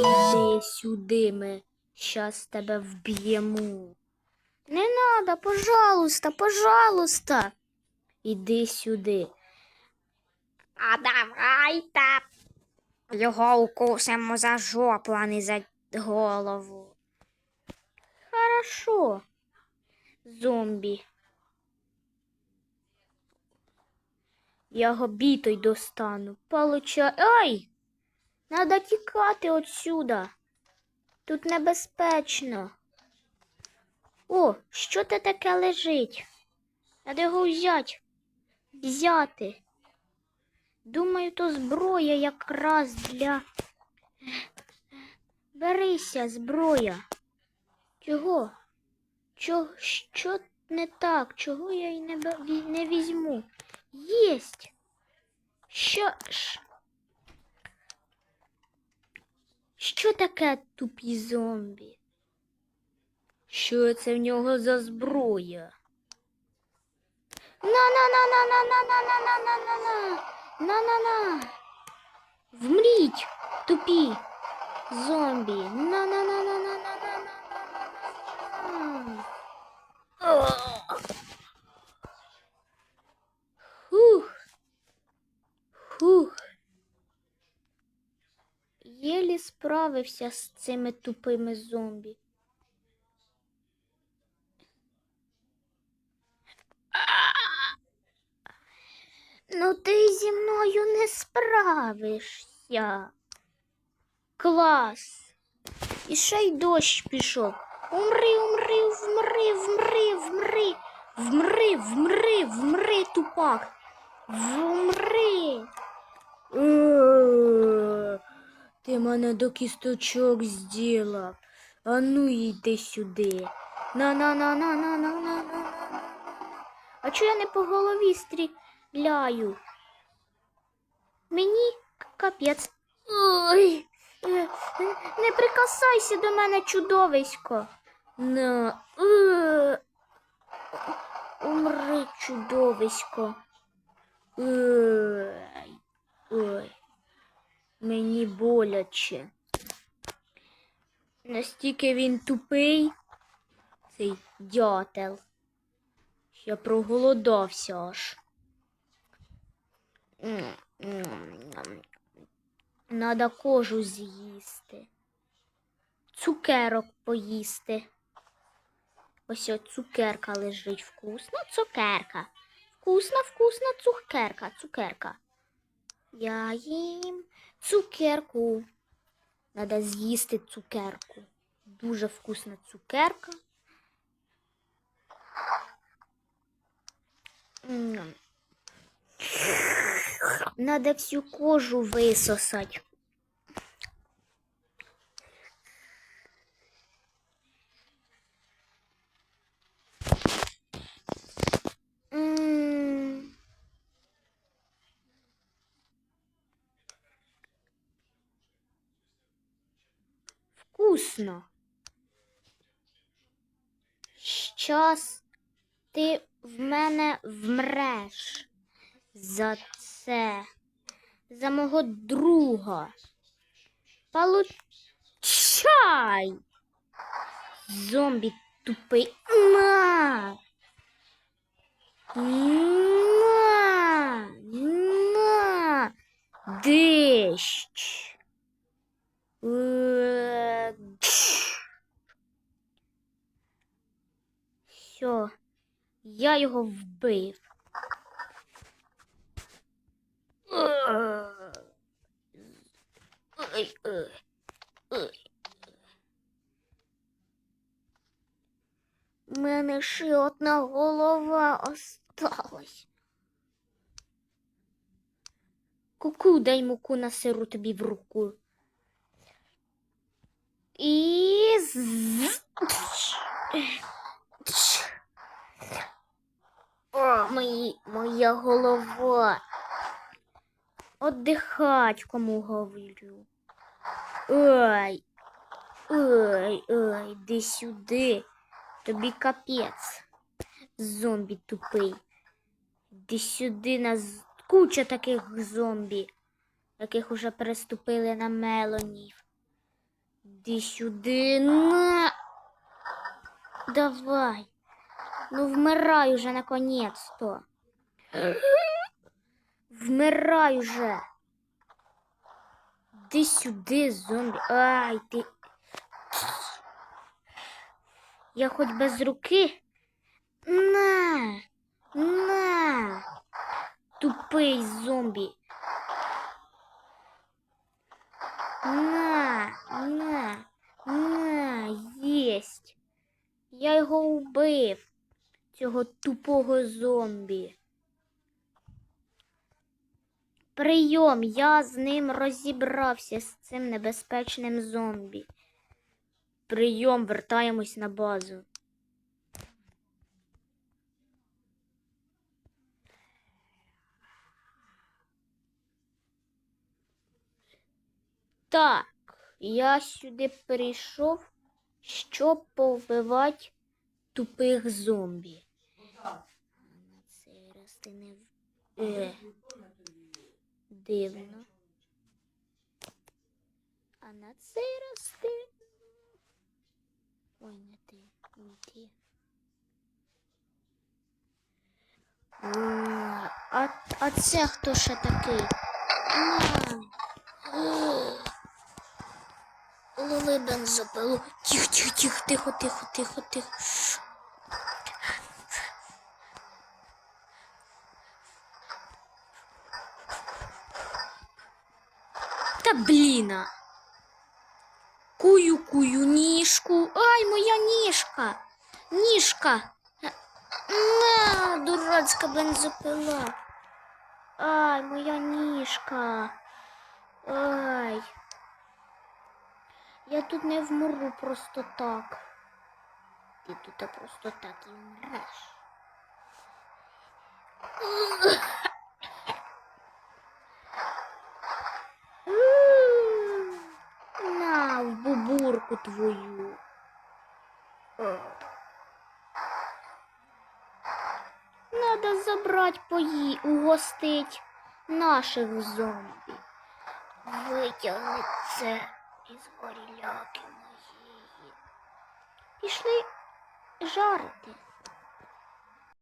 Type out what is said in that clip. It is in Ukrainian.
Іди сюди, ми щас тебе вб'ємо. Не надо, пожалуйста, пожалуйста. Іди сюди. А давайте його укусимо за жопу, а не за голову. Хорошо. Зомбі. Я його бітою достану. Получа. Ай! Надо тікати отсюда. Тут небезпечно. О, що це таке лежить? Надо його взяти. Взяти. Думаю, то зброя якраз для. Берися, зброя. Чого? Чо, що не так? Чого я й не, не візьму? Єсть. Що ж? Що таке тупі зомбі? Що це в нього за зброя? На-на-на-на-на-на-на-на-на-на-на. На-на-на. Вмріть, тупі зомбі. На-на-на-на-на-на-на-на-на-на. Справився з цими тупими зомбі. Ну ти зі мною не справишся. Клас. І ще й дощ пішов. Умри, умри, вмри, вмри, вмри, вмри, вмри, вмри, тупак. Вмри. Е, Ти мене до кісточок зділав. А ну йди сюди. На-на-на-на-на-на-на-на-на. А чого я не по голові стріляю? Мені капець. Ой, е, не прикасайся до мене, чудовисько. На. е, Умри, чудовисько. Ой, ой, мені боляче. Настільки він тупий, цей дятел. що проголодався аж. Надо кожу з'їсти. Цукерок поїсти. Ось от цукерка лежить. Вкусна цукерка. Вкусна, вкусна цукерка, цукерка. Я їм цукерку. Надо з'їсти цукерку. Дуже вкусна цукерка. Треба всю кожу висосать. Вкусно. Щас ти в мене вмреш за це, за мого друга. Получай! Зомбі тупий. На! На! Дищ! Е, Все, я його вбив. У мене ще одна голова осталась. Куку, дай муку на сиру тобі в руку. І з... О, мої, моя голова. Отдихать кому говорю. Ой, ой, ой, іди сюди. Тобі капець. Зомбі тупий. Іди сюди нас куча таких зомбі, яких уже переступили на мелонів. Іди сюди. На. Давай. Ну вмирай уже наконец-то. Вмирай уже. Іди сюди, зомбі. Ай, ти. Я хоч без руки. На. На. Тупий зомбі. На, на, на, єсть. Я його вбив, цього тупого зомбі. Прийом, я з ним розібрався з цим небезпечним зомбі. Прийом, вертаємось на базу. Так, я сюди прийшов, щоб повбивати тупих зомбі. На цей раз ти не е, дивно. А на цей раз ти. Ой, не ти, не ти. А, а, це хто ще такий? А. Лови бензопилу. Тихо, тихо, тихо, тихо, тихо, тихо, Та бліна. Кую, кую, ніжку. Ай, моя ніжка. Ніжка. На, дурацька бензопила. Ай, моя ніжка. Ай. Я тут не вмру просто так. Ти тут просто так і вмреш. Твою. Надо забрать пої, угостить наших зомбі. Витягни це із горіляки моєї. Пішли жарити.